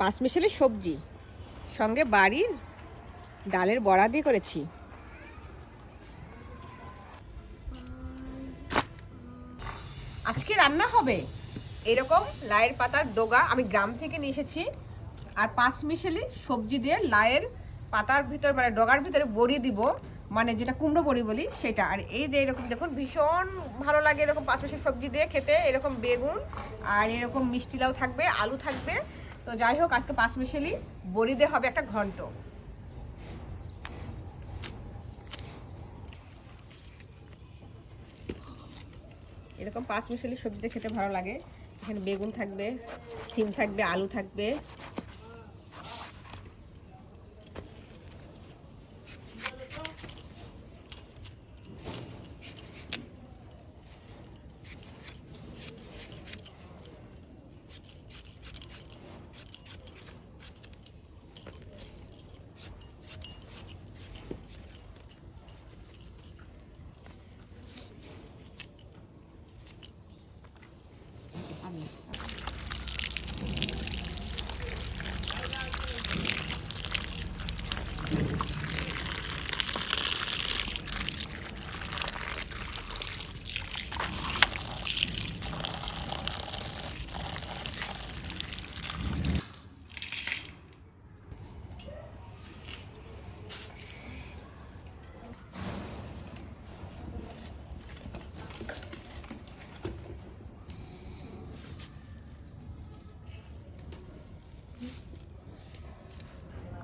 পাঁচ মিশালি সবজি, সঙ্গে বাড়ির ডালের বড়া দিয়ে করেছি। আজকে রান্না হবে এরকম লায়ের পাতার ডোগা। আমি গ্রাম থেকে নিয়ে এসেছি। আর পাঁচ মিশালি সবজি দিয়ে লায়ের পাতার ভিতর মানে ডগার ভিতরে বড়ি দিব মানে যেটা কুমড়ো বড়ি বলি সেটা। আর এই যে এরকম দেখুন, ভীষণ ভালো লাগে এরকম পাঁচ মিশালি সবজি দিয়ে খেতে। এরকম বেগুন আর এরকম মিষ্টি লাউ থাকবে, আলু থাকবে। তো যাই হোক, আজকে পাঁচ মিশালি বড়ি দে হবে একটা ঘন্ট। এরকম পাঁচ মিশালি সবজিতে খেতে ভালো লাগে। এখানে বেগুন থাকবে, সিম থাকবে, আলু থাকবে।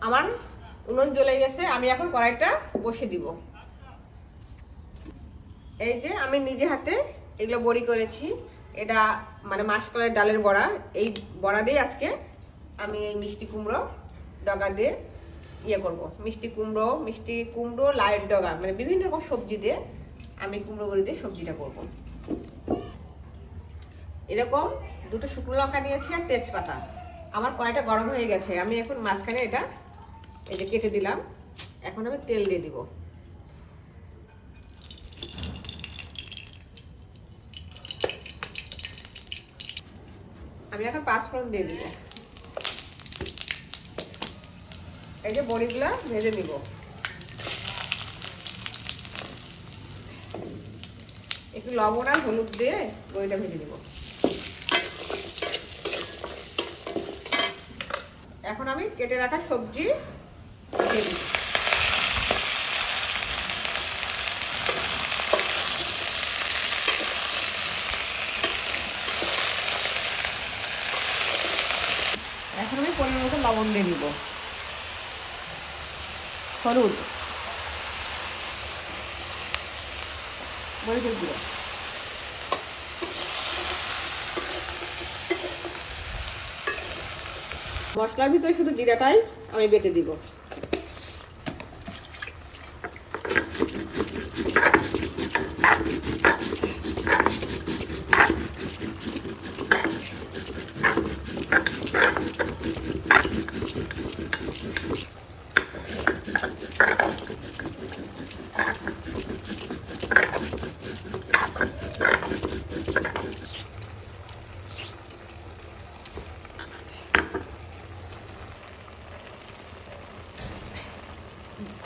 আমার উনুন জ্বলে গেছে, আমি এখন কড়াইটা বসে দিব। এই যে আমি নিজে হাতে এগুলো বড়ি করেছি, এটা মানে মাসকলাইয়ের ডালের বড়া, এই বড়া দিয়ে আজকে আমি এই মিষ্টি কুমড়ো ডগা দিয়ে ইয়ে করব। মিষ্টি কুমড়ো মিষ্টি কুমড়ো লাইট ডগা মানে বিভিন্ন রকম সবজি দিয়ে আমি কুমড়ো বড়ি দিয়ে সবজিটা করব। এরকম দুটো শুকনো লঙ্কা নিয়েছি আর তেজপাতা। আমার কড়াইটা গরম হয়ে গেছে, আমি এখন মাঝখানে এটা এই যে কেটে দিলাম। এখন আমি তেল দিয়ে দিব। আমি এখন পাঁচফোড়ন দিয়ে দিব। এই যে বড়িগুলা ভেজে নিব। একটু লবণ আর হলুদ দিয়ে বড়িটা ভেজে নিব। এখন আমি কেটে রাখা সবজি এখন আমি পরিমাণ মতো লবণ দিয়ে দিব। হলুদ। মরিচের গুঁড়ো। ভিতরে শুধু জিরাটাই। আমি বেটে দিব।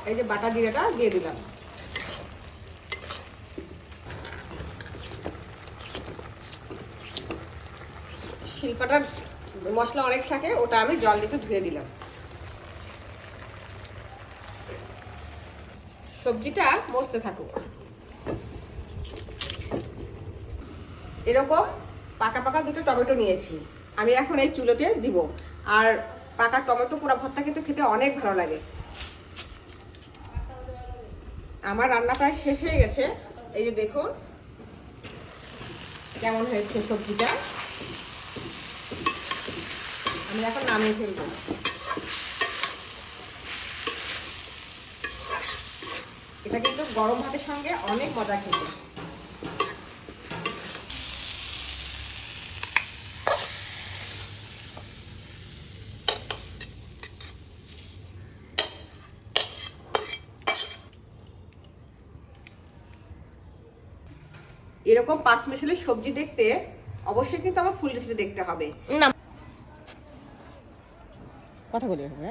এই যে বাটা জিরাটা দিয়ে দিলাম। শিল্পাটার মশলা অনেক থাকে, ওটা আমি জল একটু ধুয়ে দিলাম। সবজিটা মস্তে থাকুক। এরকম পাকা পাকা দুটো টমেটো নিয়েছি। আমি এখন এই চুলোতে দিব। আর পাকা টমেটো পোড়া ভর্তা কিন্তু খেতে অনেক ভালো লাগে। আমার রান্না প্রায় শেষ হয়ে গেছে। এই যে দেখুন, কেমন হয়েছে সবজিটা। আমি এখন নামিয়ে ফেলব। এটা কিন্তু গরম ভাতের সঙ্গে অনেক মজা খেতে। এরকম পাঁচ মিশালি সবজি দেখতে অবশ্যই কিন্তু আমার ফুল রেসিপি দেখতে হবে না কথা বলি হ্যাঁ?